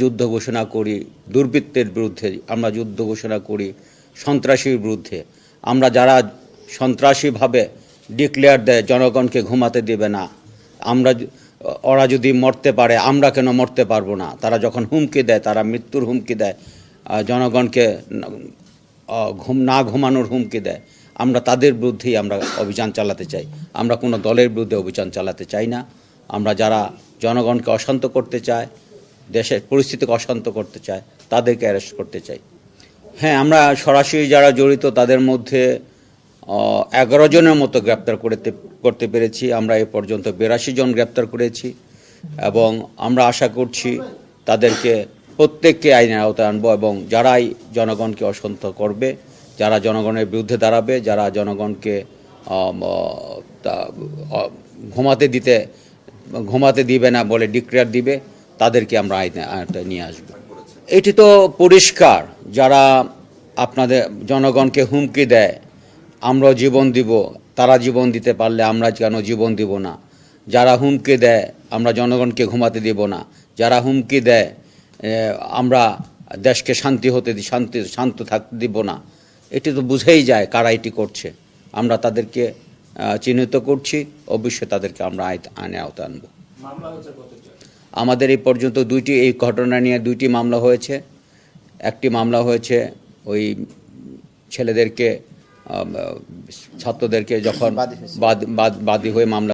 যুদ্ধ ঘোষণা করি, দুর্বৃত্তের বিরুদ্ধে আমরা যুদ্ধ ঘোষণা করি, সন্ত্রাসীর বিরুদ্ধে। আমরা যারা সন্ত্রাসীভাবে ডিক্লেয়ার দেয়, জনগণকে ঘুমাতে দেবে না। আমরা ওরা যদি মরতে পারে, আমরা কেন মরতে পারব না? তারা যখন হুমকি দেয়, তারা মৃত্যুর হুমকি দেয় জনগণকে ঘুম, না ঘুমানোর হুমকি দেয়। আমরা তাদের বিরুদ্ধেই আমরা অভিযান চালাতে চাই। আমরা কোনো দলের বিরুদ্ধে অভিযান চালাতে চাই না। আমরা যারা জনগণকে অশান্ত করতে চায় দেশের পরিস্থিতিকে অশান্ত করতে চায়, তাদেরকে অ্যারেস্ট করতে চাই হ্যাঁ আমরা সরাসরি যারা জড়িত তাদের মধ্যে এগারো জনের মতো গ্রেপ্তার করতে করতে পেরেছি। আমরা এ পর্যন্ত বিরাশি জন গ্রেপ্তার করেছি এবং আমরা আশা করছি তাদেরকে প্রত্যেককে আইনের আওতায় আনব এবং যারাই জনগণকে অশান্ত করবে, যারা জনগণের বিরুদ্ধে দাঁড়াবে, যারা জনগণকে ঘুমাতে দিতে, ঘুমাতে দিবে না বলে ডিক্লেয়ার দিবে তাদেরকে আমরা আয়তায় নিয়ে আসব। এটি তো পরিষ্কার, যারা আপনাদের জনগণকে হুমকি দেয় আমরা জীবন দিব, তারা জীবন দিতে পারলে আমরা কেন জীবন দিব না? যারা হুমকি দেয়, আমরা জনগণকে ঘুমাতে দিব না। যারা হুমকি দেয় আমরা দেশকে শান্তি হতে শান্তি, শান্ত থাকতে দিব না। এটি তো বুঝেই যায় কারা এটি করছে। আমরা তাদেরকে চিহ্নিত করছি, অবশ্যই তাদেরকে আমরা আইন আইনে আওতায় আনব। আমাদের এই পর্যন্ত দুইটি এই ঘটনা নিয়ে দুইটি মামলা হয়েছে। একটি মামলা হয়েছে ওই ছেলেদেরকে ছাত্রদেরকে যখন বাদ বাদ- বাদী হয়ে মামলা